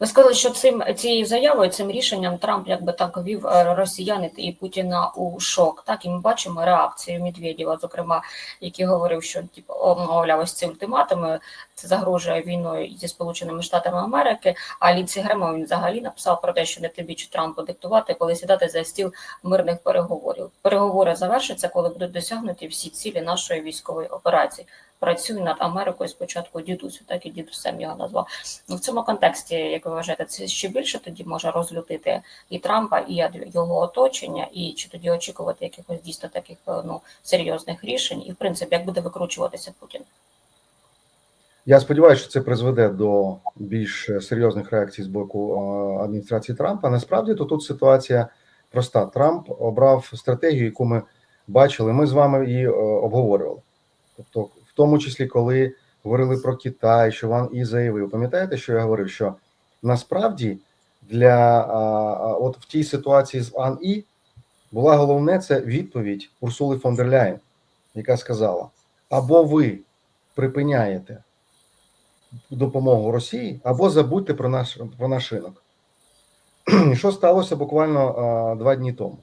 Ви сказали, що цим цією заявою, цим рішенням Трамп якби так вів е, росіян і Путіна у шок. Так і ми бачимо реакцію Медведєва, зокрема, який говорив, що типу, мовляв, ось ці ультиматуми це загрожує війною зі Сполученими Штатами Америки. А Лінсі Гремов він взагалі написав про те, що не тобі чи Трампу диктувати, коли сідати за стіл мирних переговорів. Переговори завершаться, коли будуть досягнуті всі цілі нашої військової операції. Працює над Америкою спочатку дідусю, так і дідусем його назвав. Ну, в цьому контексті, як ви вважаєте, це ще більше тоді може розлютити і Трампа, і його оточення, і чи тоді очікувати якихось дійсно таких е, ну серйозних рішень, і в принципі, як буде викручуватися Путін? Я сподіваюся, що це призведе до більш серйозних реакцій з боку е, адміністрації Трампа. Насправді то тут ситуація проста. Трамп обрав стратегію, яку ми бачили. Ми з вами її е, обговорювали. Тобто, в тому числі, коли говорили про Китай, що Ван І заявив. Пам'ятаєте, що я говорив? Що насправді для от в тій ситуації з Ван І була головне це відповідь Урсули фон дер Ляєн, яка сказала: або ви припиняєте допомогу Росії, або забудьте про наш про наш ринок. Що сталося буквально а, два дні тому?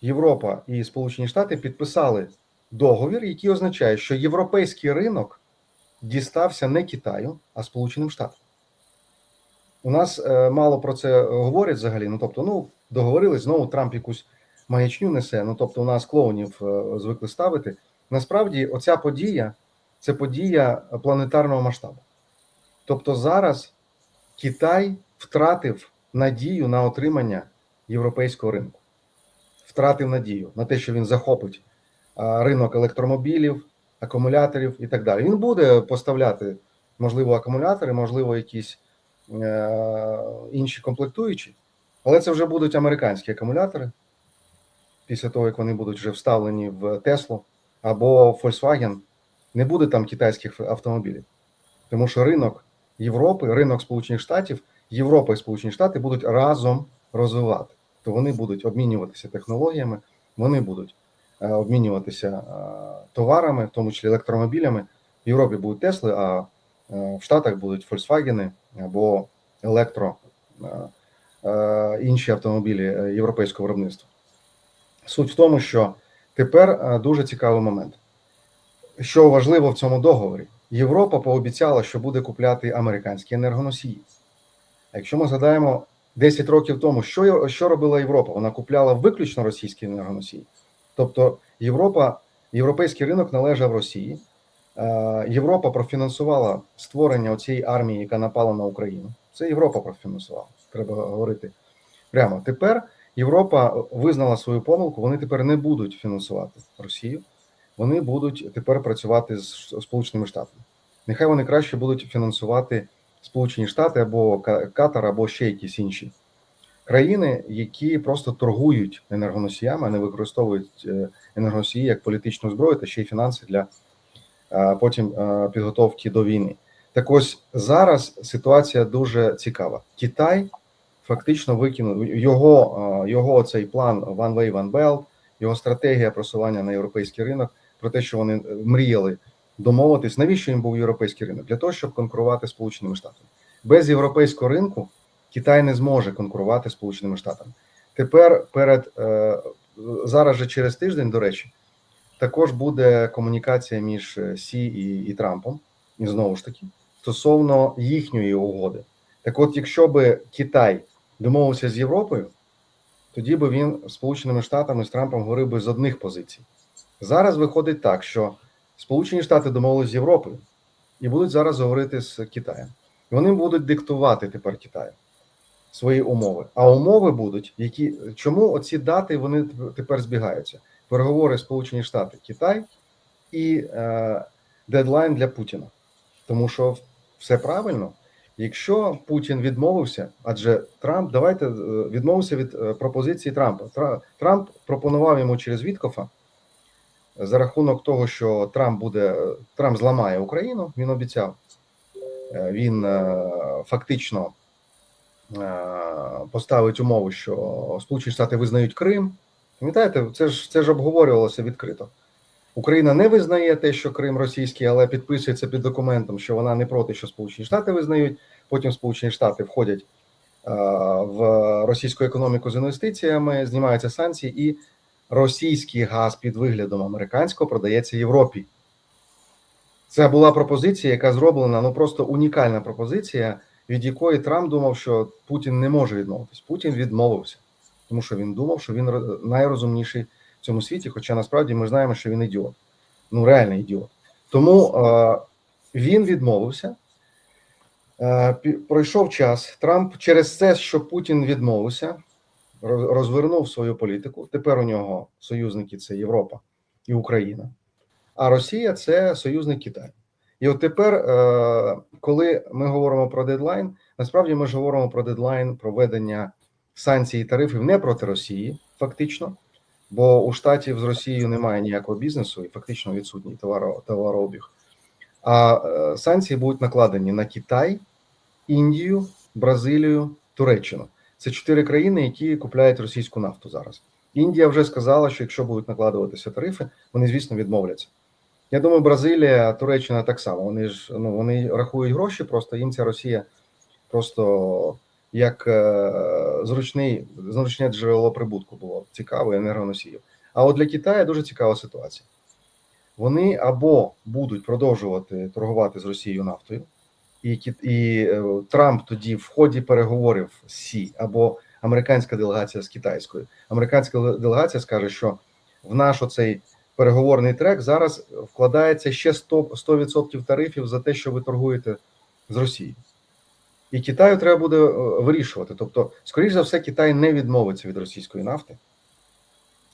Європа і Сполучені Штати підписали договір, який означає, що європейський ринок дістався не Китаю, а Сполученим Штатам. У нас е, мало про це говорять взагалі. Ну тобто, ну договорились знову Трамп якусь маячню несе. Ну тобто, у нас клоунів е, звикли ставити. Насправді, оця подія це подія планетарного масштабу. Тобто, зараз Китай втратив надію на отримання європейського ринку, втратив надію на те, що він захопить ринок електромобілів, акумуляторів і так далі. Він буде поставляти, можливо, акумулятори, можливо, якісь е, інші комплектуючі, але це вже будуть американські акумулятори після того, як вони будуть вже вставлені в Теслу або Volkswagen. Не буде там китайських автомобілів, тому що ринок Європи, ринок Сполучених Штатів, Європа і Сполучені Штати будуть разом розвивати. То вони будуть обмінюватися технологіями, вони будуть обмінюватися е, товарами, в тому числі електромобілями. В Європі будуть Тесли, а е, в Штатах будуть Volkswagen або електро інші автомобілі європейського виробництва. Суть в тому, що тепер дуже цікавий момент. Що важливо в цьому договорі, Європа пообіцяла, що буде купляти американські енергоносії. А якщо ми згадаємо 10 років тому, що що робила Європа? Вона купляла виключно російські енергоносії. Тобто Європа, європейський ринок належав Росії. Європа профінансувала створення цієї армії, яка напала на Україну. Це Європа профінансувала. Треба говорити прямо. Тепер Європа визнала свою помилку. Вони тепер не будуть фінансувати Росію вони будуть тепер працювати з Сполученими Штатами. Нехай вони краще будуть фінансувати Сполучені Штати або Катар, або ще якісь інші країни, які просто торгують енергоносіями, не використовують енергоносії як політичну зброю та ще й фінанси для потім підготовки до війни. Так ось зараз ситуація дуже цікава. Китай фактично викинув його його цей план One Way, One Belt, його стратегія просування на європейський ринок про те, що вони е, мріяли домовитись, навіщо їм був європейський ринок? Для того, щоб конкурувати з Сполученими Штатами. Без європейського ринку Китай не зможе конкурувати з Сполученими Штатами. Тепер перед е, зараз же через тиждень, до речі, також буде комунікація між е, Сі і, і Трампом, і знову ж таки, стосовно їхньої угоди. Так, от, якщо би Китай домовився з Європою, тоді би він Сполученими Штатами з Трампом говорив би з одних позицій. Зараз виходить так, що Сполучені Штати домовились з Європою і будуть зараз говорити з Китаєм. І Вони будуть диктувати тепер Китаю свої умови. А умови будуть, які чому оці дати вони тепер збігаються? Переговори Сполучені Штати, Китай і е, дедлайн для Путіна. Тому що все правильно. Якщо Путін відмовився, адже Трамп давайте е, відмовився від е, пропозиції Трампа. Трамп пропонував йому через Віткофа за рахунок того, що Трамп буде Трамп зламає Україну. Він обіцяв, е, він фактично поставить умову, що Сполучені Штати визнають Крим. Пам'ятаєте, це ж це ж обговорювалося відкрито. Україна не визнає те, що Крим російський, але підписується під документом, що вона не проти, що Сполучені Штати визнають. потім Сполучені Штати входять е, в російську економіку з інвестиціями, знімаються санкції, і російський газ під виглядом американського продається Європі. Це була пропозиція, яка зроблена, ну просто унікальна пропозиція, від якої Трамп думав, що Путін не може відмовитись. Путін відмовився, тому що він думав, що він найрозумніший в цьому світі. Хоча насправді ми знаємо, що він ідіот. Ну, реальний ідіот. Тому е, він відмовився. Е, пройшов час. Трамп через це, що Путін відмовився, роз- розвернув свою політику. Тепер у нього союзники це Європа і Україна, а Росія це союзник Китаю. І от тепер, е, коли ми говоримо про дедлайн, насправді ми ж говоримо про дедлайн проведення санкцій і тарифів не проти Росії, фактично, бо у штатів з Росією немає ніякого бізнесу і фактично відсутній товаро, товарообіг. А е, санкції будуть накладені на Китай, Індію, Бразилію, Туреччину. Це чотири країни, які купляють російську нафту зараз. Індія вже сказала, що якщо будуть накладуватися тарифи, вони, звісно, відмовляться. Я думаю, Бразилія, Туреччина так само. Вони ж ну вони рахують гроші, просто їм ця Росія просто як е, зручний, зручне джерело прибутку було цікаво енергоносіїв. А от для Китаю дуже цікава ситуація. Вони або будуть продовжувати торгувати з Росією нафтою, і, і е, Трамп тоді в ході переговорів з Сі або американська делегація з китайською. Американська делегація скаже, що в наш оцей переговорний трек зараз вкладається ще 100%, 100% тарифів за те, що ви торгуєте з Росією. І Китаю треба буде е, вирішувати. Тобто, скоріш за все, Китай не відмовиться від російської нафти,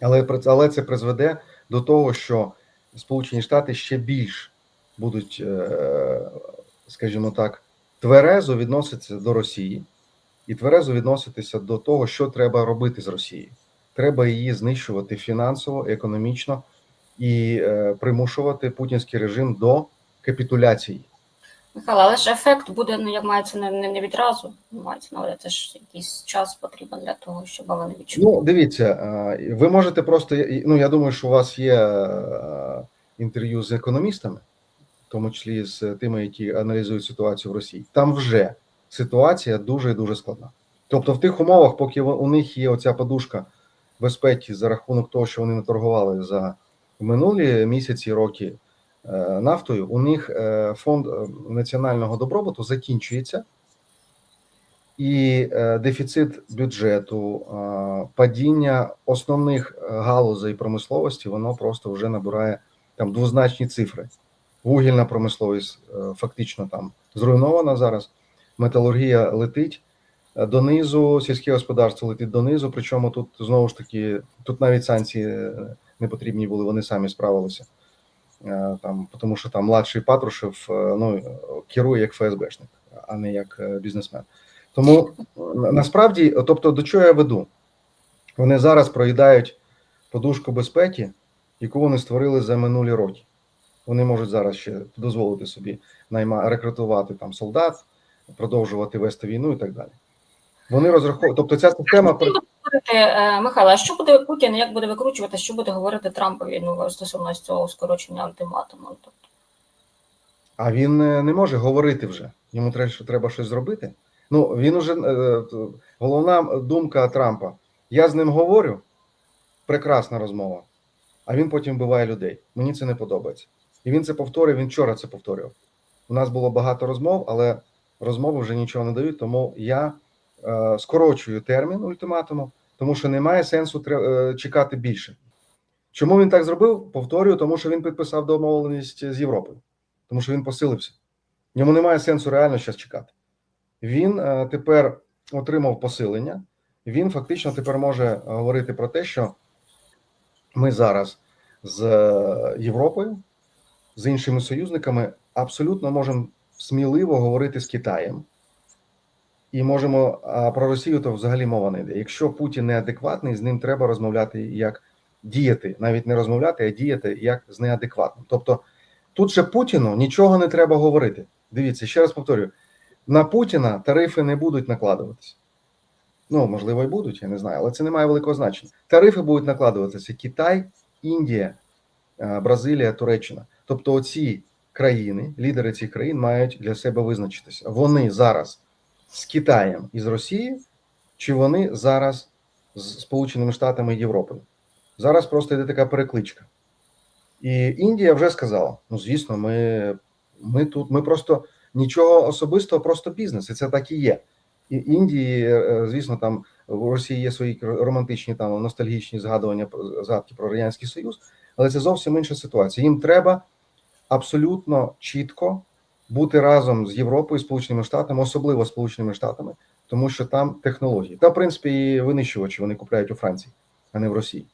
але, але це призведе до того, що Сполучені Штати ще більш будуть, е, скажімо так, тверезо відноситися до Росії і тверезо відноситися до того, що треба робити з Росією. Треба її знищувати фінансово, економічно і е, примушувати путінський режим до капітуляції. Михайло, але ж ефект буде, ну як мається не, не, не відразу. Мається на це ж якийсь час потрібен для того, щоб вони відчули. Ну, дивіться, е, ви можете просто. Ну, я думаю, що у вас є е, інтерв'ю з економістами, в тому числі з тими, які аналізують ситуацію в Росії. Там вже ситуація дуже і дуже складна. Тобто, в тих умовах, поки у них є оця подушка безпеки за рахунок того, що вони наторгували за минулі місяці, роки е, нафтою, у них е, фонд е, національного добробуту закінчується. І дефіцит бюджету, падіння основних галузей промисловості, воно просто вже набирає там двозначні цифри. Вугільна промисловість фактично там зруйнована зараз. Металургія летить донизу, сільське господарство летить донизу. Причому тут знову ж таки тут навіть санкції не потрібні були, вони самі справилися. Е, Там, тому що там младший Патрушев е, ну, керує як ФСБшник, а не як е, бізнесмен. Тому насправді, тобто, до чого я веду? Вони зараз проїдають подушку безпеки, яку вони створили за минулі роки. Вони можуть зараз ще дозволити собі найма рекрутувати там солдат, продовжувати вести війну і так далі. Вони розраховують, тобто ця система говорити, е, Михайло, а що буде Путін, як буде викручувати, що буде говорити Трампові ну, стосовно цього скорочення ультиматуму? А він е, не може говорити вже. Йому треба, що треба щось зробити. Ну він уже е, головна думка Трампа. Я з ним говорю. Прекрасна розмова. А він потім вбиває людей. Мені це не подобається. І він це повторює. Він вчора це повторював. У нас було багато розмов, але розмови вже нічого не дають. Тому я е, скорочую термін ультиматуму, тому що немає сенсу е, чекати більше. Чому він так зробив? Повторюю, тому що він підписав домовленість з Європою тому що він посилився. Йому немає сенсу реально зараз чекати. Він е, тепер отримав посилення, він фактично тепер може говорити про те, що ми зараз з е, Європою, з іншими союзниками абсолютно можемо сміливо говорити з Китаєм. І можемо а про Росію то взагалі мова не йде. Якщо Путін неадекватний, з ним треба розмовляти як діяти, навіть не розмовляти, а діяти як з неадекватним. Тобто Тут же Путіну нічого не треба говорити. Дивіться, ще раз повторюю: на Путіна тарифи не будуть накладуватися. Ну, можливо, і будуть, я не знаю, але це не має великого значення. Тарифи будуть накладуватися Китай, Індія, е, Бразилія, Туреччина. Тобто, оці країни, лідери цих країн мають для себе визначитися. Вони зараз з Китаєм і з Росією, чи вони зараз з Сполученими Штатами і Європою. Зараз просто йде така перекличка. І Індія вже сказала: ну, звісно, ми, ми тут, ми просто нічого особистого, просто бізнес, і це так і є. І Індії, е, звісно, там в Росії є свої романтичні там ностальгічні згадування згадки про Радянський Союз, але це зовсім інша ситуація. Їм треба абсолютно чітко бути разом з Європою, Сполученими Штатами, особливо Сполученими Штатами, тому що там технології. Та, в принципі, і винищувачі вони купляють у Франції, а не в Росії.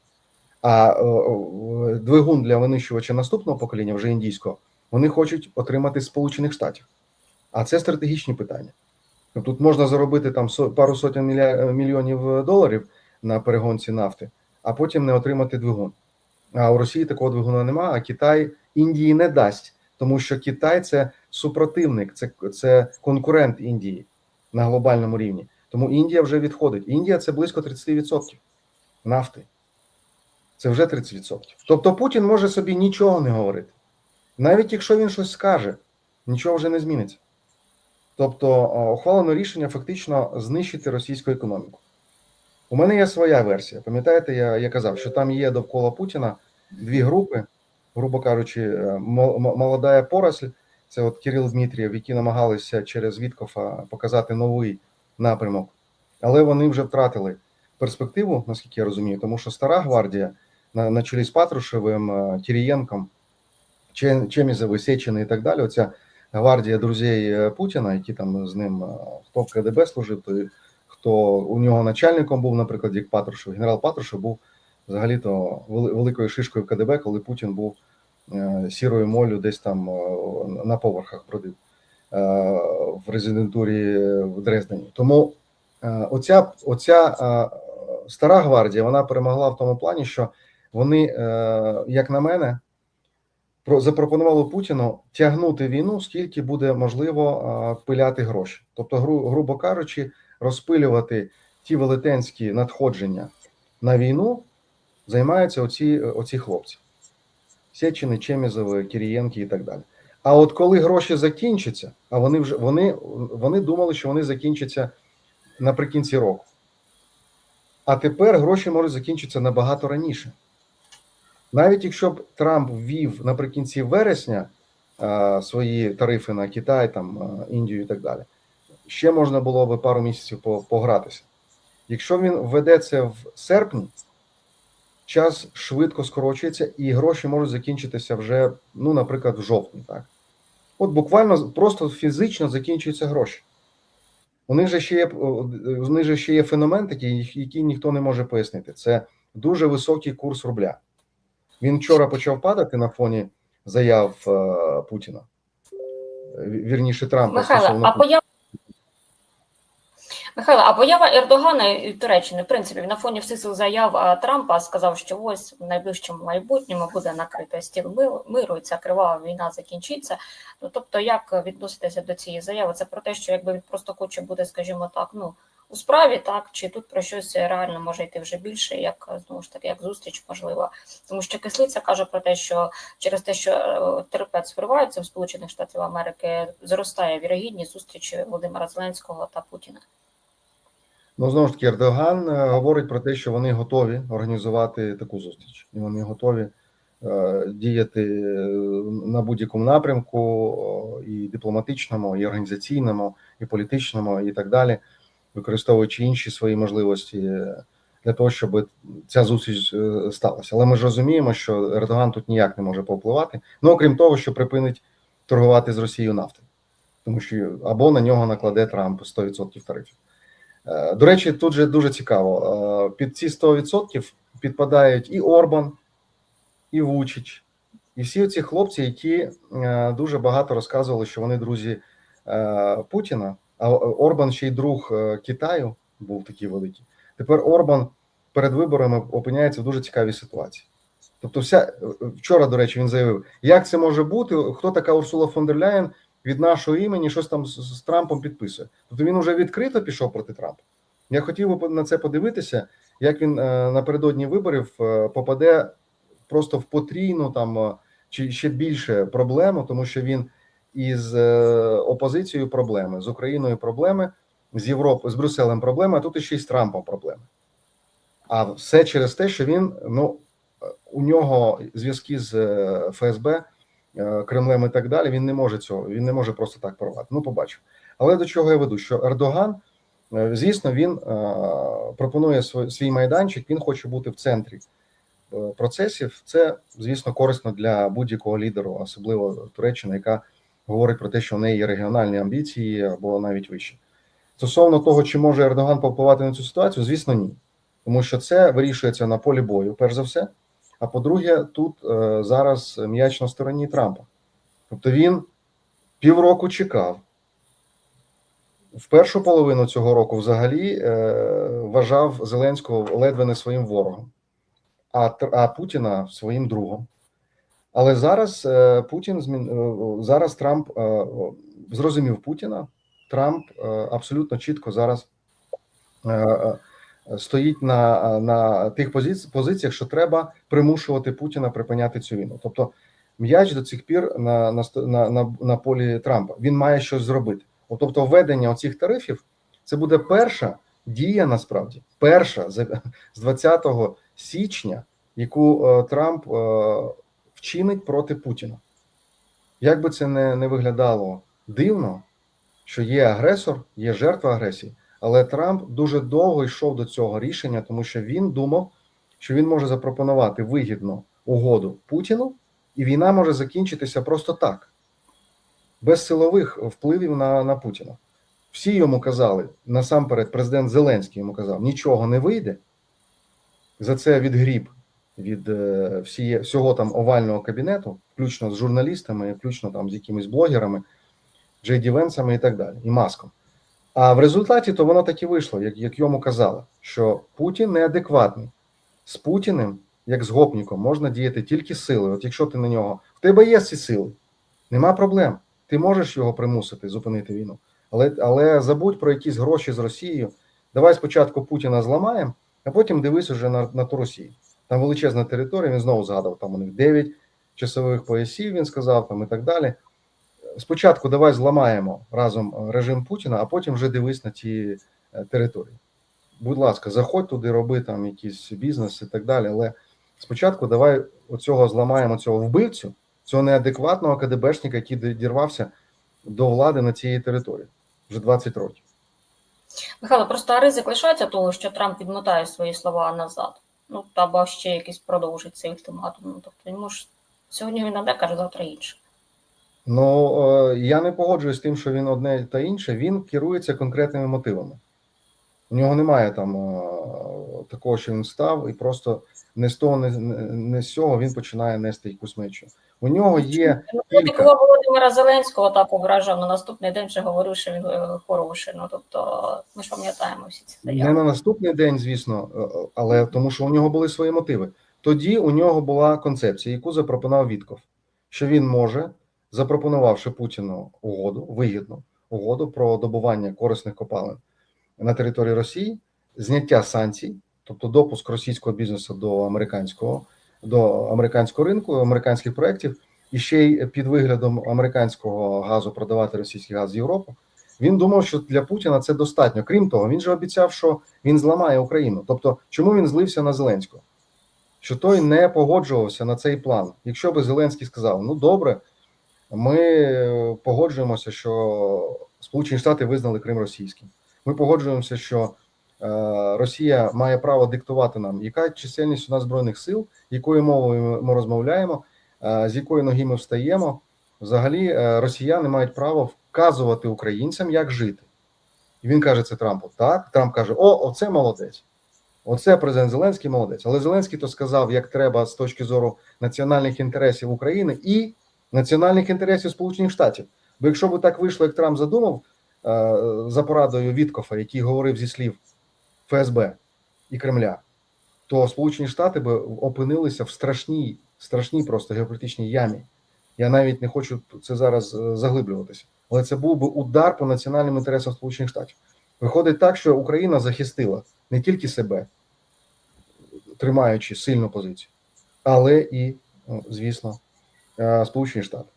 А о, о, двигун для винищувача наступного покоління, вже індійського, вони хочуть отримати з Сполучених Штатів. А це стратегічні питання. Тобто Тут можна заробити там пару сотень міля- мільйонів доларів на перегонці нафти, а потім не отримати двигун. А у Росії такого двигуна немає, а Китай Індії не дасть, тому що Китай це супротивник, це, це конкурент Індії на глобальному рівні. Тому Індія вже відходить. Індія це близько 30% нафти. Це вже 30%. Тобто Путін може собі нічого не говорити. Навіть якщо він щось скаже, нічого вже не зміниться. Тобто ухвалено рішення фактично знищити російську економіку. У мене є своя версія. Пам'ятаєте, я, я казав, що там є довкола Путіна дві групи, грубо кажучи, е, мо- мо- молода поросль, це от Кирил Дмитрієв, які намагалися через Віткофа показати новий напрямок, але вони вже втратили перспективу, наскільки я розумію, тому що стара гвардія на, на чолі з Патрушевим, е, Кірієнком, Чен- Чемізовим, Сечини і так далі. Оця гвардія друзей е, Путіна, які там з ним е, хто в КДБ служив, то хто у нього начальником був, наприклад, як Патрушев. Генерал Патрушев був взагалі-то великою шишкою в КДБ, коли Путін був сірою молю десь там е, на поверхах бродив е, в резидентурі в Дрездені. Тому е, оця, оця е, стара гвардія вона перемогла в тому плані, що вони, е, як на мене, запропонували Путіну тягнути війну, скільки буде можливо е, пиляти гроші. Тобто, гру, грубо кажучи, розпилювати ті велетенські надходження на війну займаються оці, оці хлопці. Сечини, Чемізови, Кірієнки і так далі. А от коли гроші закінчаться, а вони вже вони, вони думали, що вони закінчаться наприкінці року. А тепер гроші можуть закінчитися набагато раніше. Навіть якщо б Трамп ввів наприкінці вересня а, свої тарифи на Китай, там, Індію і так далі, ще можна було би пару місяців погратися. Якщо він введе це в серпні, час швидко скорочується, і гроші можуть закінчитися вже, ну, наприклад, в жовтні. Так? От буквально просто фізично закінчуються гроші. У них же ще є, у них же ще є феномен такий, який ніхто не може пояснити. Це дуже високий курс рубля. Він вчора почав падати на фоні заяв е, Путіна. Вірніше Трампа Михайло, а Путіна. Михайло, а поява Ердогана і Туреччини, в принципі, на фоні всіх цих заяв Трампа сказав, що ось в найближчому майбутньому буде накрито стіл миру, і ця кривава війна закінчиться. Ну тобто, як відноситися до цієї заяви? Це про те, що якби він просто хоче бути, скажімо так, ну у справі, так чи тут про щось реально може йти вже більше, як знову ж таки, як зустріч можливо, тому що кислиця каже про те, що через те, що е, терпець виривається в Сполучених Штатів Америки, зростає вірогідність зустрічі Володимира Зеленського та Путіна. Ну, знову ж таки, Ердоган е, говорить про те, що вони готові організувати таку зустріч, і вони готові е, діяти е, на будь-якому напрямку, і дипломатичному, і організаційному, і політичному, і так далі, використовуючи інші свої можливості е, для того, щоб ця зустріч сталася. Але ми ж розуміємо, що Ердоган тут ніяк не може повпливати, ну окрім того, що припинить торгувати з Росією нафтою, тому що або на нього накладе Трамп 100% тарифів. Е, До речі, тут же дуже цікаво. Е, Під ці 100% підпадають і Орбан, і Вучич, і всі ці хлопці, які е, дуже багато розказували, що вони друзі Путіна. А Орбан ще й друг Китаю був такий великий. Тепер Орбан перед виборами опиняється в дуже цікавій ситуації. Тобто, вся вчора, до речі, він заявив, як це може бути, хто така Урсула фон дер Ляєн від нашого імені щось там з, з Трампом підписує. Тобто він вже відкрито пішов проти Трампа. Я хотів би на це подивитися, як він е, напередодні виборів е, попаде просто в потрійну там е, чи ще більше проблему, тому що він із опозицією проблеми, з Україною проблеми, з Європи, з Брюсселем проблеми, а тут іще й з Трампом проблеми. А все через те, що він ну у нього зв'язки з ФСБ, Кремлем і так далі. Він не може цього, він не може просто так порвати. Ну, побачимо. Але до чого я веду? Що Ердоган, е, звісно, він е, пропонує свій, майданчик. Він хоче бути в центрі е, процесів. Це, звісно, корисно для будь-якого лідеру, особливо Туреччини, яка говорить про те, що в неї є регіональні амбіції або навіть вищі. Стосовно того, чи може Ердоган повпливати на цю ситуацію, звісно, ні. Тому що це вирішується на полі бою, перш за все. А по-друге, тут е, зараз м'яч на стороні Трампа. Тобто він півроку чекав. В першу половину цього року взагалі е, вважав Зеленського ледве не своїм ворогом, а, а Путіна своїм другом. Але зараз е, Путін змін зараз Трамп зрозумів Путіна. Трамп абсолютно чітко зараз стоїть на, на тих позиці, позиціях, що треба примушувати Путіна припиняти цю війну. Тобто м'яч до цих пір на, на, на, на, полі Трампа. Він має щось зробити. От, Тобто, введення оцих тарифів це буде перша дія, насправді, перша з, з 20 січня, яку е, Трамп е, вчинить проти Путіна. Як би це не, не виглядало дивно, що є агресор, є жертва агресії, але Трамп дуже довго йшов до цього рішення, тому що він думав, що він може запропонувати вигідну угоду Путіну, і війна може закінчитися просто так, без силових впливів на, на Путіна. Всі йому казали, насамперед, президент Зеленський йому казав, нічого не вийде. За це відгріб від е, всіє, всього там овального кабінету, включно з журналістами, включно там з якимись блогерами, Джей Венсами і так далі, і маском. А в результаті то воно так і вийшло, як, як йому казали, що Путін неадекватний. З Путіним, як з гопніком, можна діяти тільки силою. От якщо ти на нього, в тебе є ці сили, нема проблем. Ти можеш його примусити зупинити війну. Але, але забудь про якісь гроші з Росією. Давай спочатку Путіна зламаємо, а потім дивись уже на, на ту Росію. Там величезна територія, він знову згадав, там у них 9 часових поясів, він сказав там і так далі. Спочатку давай зламаємо разом е, режим Путіна, а потім вже дивись на ті е, території. Будь ласка, заходь туди, роби там якийсь бізнес і так далі. Але спочатку давай оцього зламаємо цього вбивцю, цього неадекватного КДБшника, який ді- дірвався до влади на цій території вже 20 років. Михайло, просто ризик лишається того, що Трамп відмотає свої слова назад. Ну, або ще якийсь продовжить цей ультиматум. Ну, тобто йому ж сьогодні він одне каже, завтра інше. Ну е, я не погоджуюсь з тим, що він одне та інше. Він керується конкретними мотивами. У нього немає там е, такого, що він став, і просто не з того, не, не з цього він починає нести якусь мечу. У нього є Ну, кілька. такого Володимира Зеленського так ображав, на наступний день вже говорив, що він е, хороший. Ну, тобто, ми ж пам'ятаємо всі ці Не на наступний день, звісно, але тому, що у нього були свої мотиви. Тоді у нього була концепція, яку запропонував Вітков, що він може, запропонувавши Путіну угоду, вигідну угоду про добування корисних копалин на території Росії, зняття санкцій, тобто допуск російського бізнесу до американського, до американського ринку, американських проєктів, і ще й під виглядом американського газу продавати російський газ з Європи. Він думав, що для Путіна це достатньо. Крім того, він же обіцяв, що він зламає Україну. Тобто, чому він злився на Зеленського? Що той не погоджувався на цей план. Якщо би Зеленський сказав: ну добре, ми е, погоджуємося, що Сполучені Штати визнали Крим російським. Ми погоджуємося, що е, Росія має право диктувати нам, яка чисельність у нас збройних сил, якою мовою ми- розмовляємо, е, з якої ноги ми встаємо. Взагалі, росіяни мають право вказувати українцям, як жити. І він каже це Трампу. Так, Трамп каже: О, оце молодець. Оце президент Зеленський молодець. Але Зеленський то сказав, як треба з точки зору національних інтересів України і національних інтересів Сполучених Штатів. Бо якщо б так вийшло, як Трамп задумав е, за порадою Віткофа, який говорив зі слів ФСБ і Кремля, то Сполучені Штати би опинилися в страшній, страшній просто геополітичній ямі. Я навіть не хочу це зараз е, заглиблюватися, але це був би удар по національним інтересам Сполучених Штатів. Виходить так, що Україна захистила не тільки себе, тримаючи сильну позицію, але і, ну, звісно, Сполучені Штати.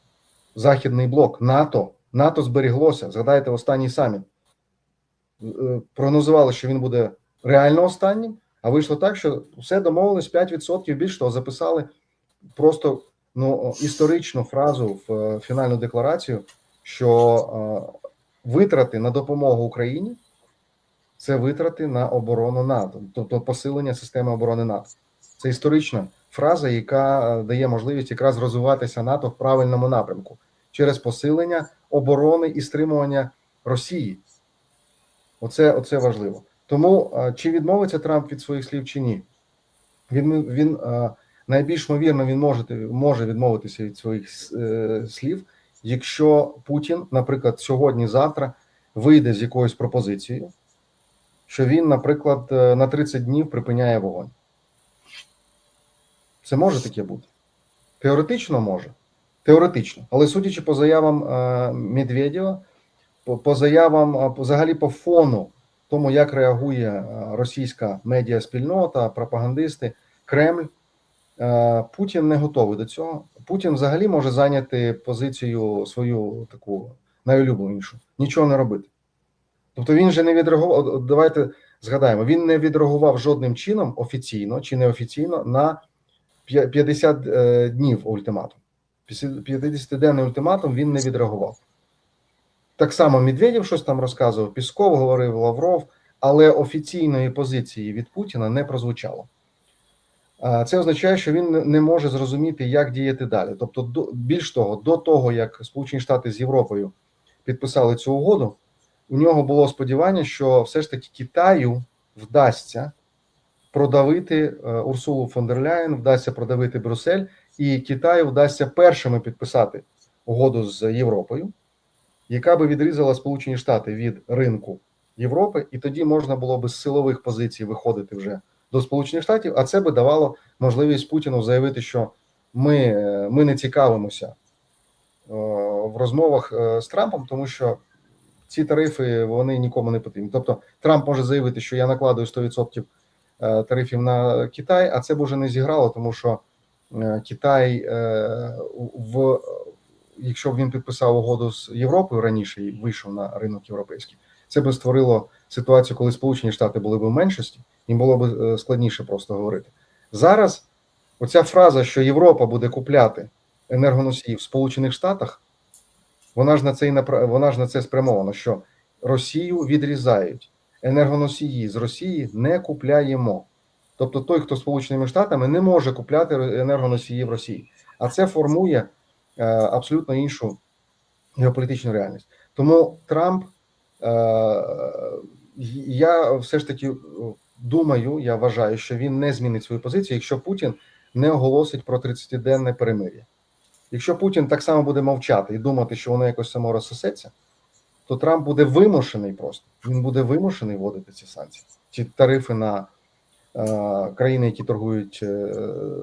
Західний блок НАТО. НАТО зберіглося. Згадайте останній саміт. е, прогнозували, що він буде реально останнім, а вийшло так, що все домовились 5%, більш того, записали просто ну, історичну фразу в е, фінальну декларацію, що е, витрати на допомогу Україні це витрати на оборону НАТО, тобто посилення системи оборони НАТО. Це історична фраза, яка е, дає можливість якраз розвиватися НАТО в правильному напрямку через посилення оборони і стримування Росії. Оце, оце важливо. Тому е, чи відмовиться Трамп від своїх слів чи ні? Він, він е, найбільш ймовірно він може, може відмовитися від своїх слів, якщо Путін, наприклад, сьогодні-завтра вийде з якоюсь пропозицією, що він, наприклад, на 30 днів припиняє вогонь. Це може таке бути? Теоретично може. Теоретично. Але судячи по заявам е, Медведєва, по, заявам, е, взагалі по фону, тому як реагує е, російська медіаспільнота, пропагандисти, Кремль, Путін не готовий до цього. Путін взагалі може зайняти позицію свою таку найулюбленішу, нічого не робити. Тобто він же не відреагував. Давайте згадаємо, він не відреагував жодним чином офіційно чи неофіційно на 50 е, днів ультиматум. 50-денний ультиматум він не відреагував. Так само Медведєв щось там розказував, Пісков говорив Лавров, але офіційної позиції від Путіна не прозвучало. Це означає, що він не може зрозуміти, як діяти далі. Тобто, до, більш того, до того, як Сполучені Штати з Європою підписали цю угоду, у нього було сподівання, що все ж таки Китаю вдасться продавити е, Урсулу фон дер Ляєн, вдасться продавити Брюссель, і Китаю вдасться першими підписати угоду з Європою, яка би відрізала Сполучені Штати від ринку Європи, і тоді можна було би з силових позицій виходити вже до Сполучених Штатів, а це би давало можливість Путіну заявити, що ми, е, ми не цікавимося е, в розмовах з Трампом, тому що ці тарифи вони нікому не потрібні. Тобто Трамп може заявити, що я накладую 100% е, тарифів на Китай, а це б уже не зіграло, тому що е, Китай е, в якщо б він підписав угоду з Європою раніше і вийшов на ринок європейський, це би створило ситуацію, коли Сполучені Штати були б в меншості, їм було б е, складніше просто говорити. Зараз оця фраза, що Європа буде купляти енергоносії в Сполучених Штатах, вона ж на це і вона ж на це спрямована, що Росію відрізають. Енергоносії з Росії не купляємо. Тобто той, хто Сполученими Штатами, не може купляти енергоносії в Росії. А це формує е, абсолютно іншу геополітичну реальність. Тому Трамп, е, я все ж таки думаю, я вважаю, що він не змінить свою позицію, якщо Путін не оголосить про 30-денне перемир'я. Якщо Путін так само буде мовчати і думати, що воно якось само розсосеться, то Трамп буде вимушений просто. Він буде вимушений вводити ці санкції, ці тарифи на е, країни, які торгують е,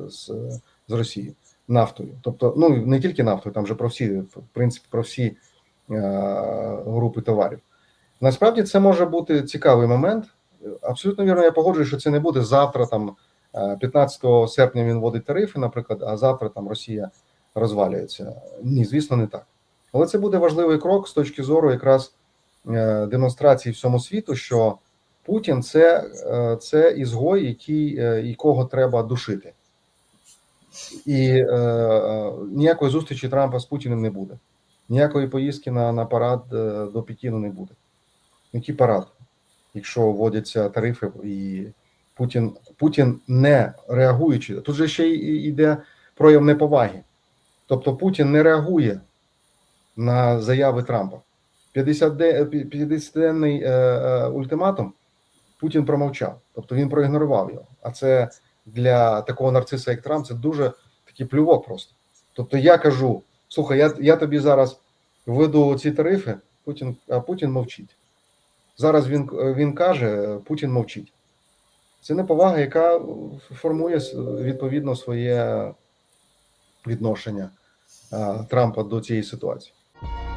з, з Росією нафтою. Тобто, ну не тільки нафтою, там же про всі, в принципі, про всі е, групи товарів. Насправді це може бути цікавий момент. Абсолютно вірно, я погоджуюсь, що це не буде завтра, там е, 15 серпня він вводить тарифи, наприклад, а завтра там Росія розвалюється. Ні, звісно, не так. Але це буде важливий крок з точки зору якраз е, демонстрації всьому світу, що Путін це, е, це ізгой, який, е, якого треба душити. І е, ніякої зустрічі Трампа з Путіним не буде. Ніякої поїздки на, на парад до Пекіну не буде. Який парад, якщо вводяться тарифи, і Путін, Путін не реагуючи, тут же ще й йде прояв неповаги. Тобто Путін не реагує на заяви Трампа. 50-денний е, е, ультиматум Путін промовчав, тобто він проігнорував його. А це для такого нарциса, як Трамп, це дуже такий плювок просто. Тобто я кажу: слухай, я, я тобі зараз введу ці тарифи, Путін, а Путін мовчить. Зараз він, він каже, Путін мовчить. Це неповага, яка формує відповідно своє відношення Трампа до цієї ситуації. you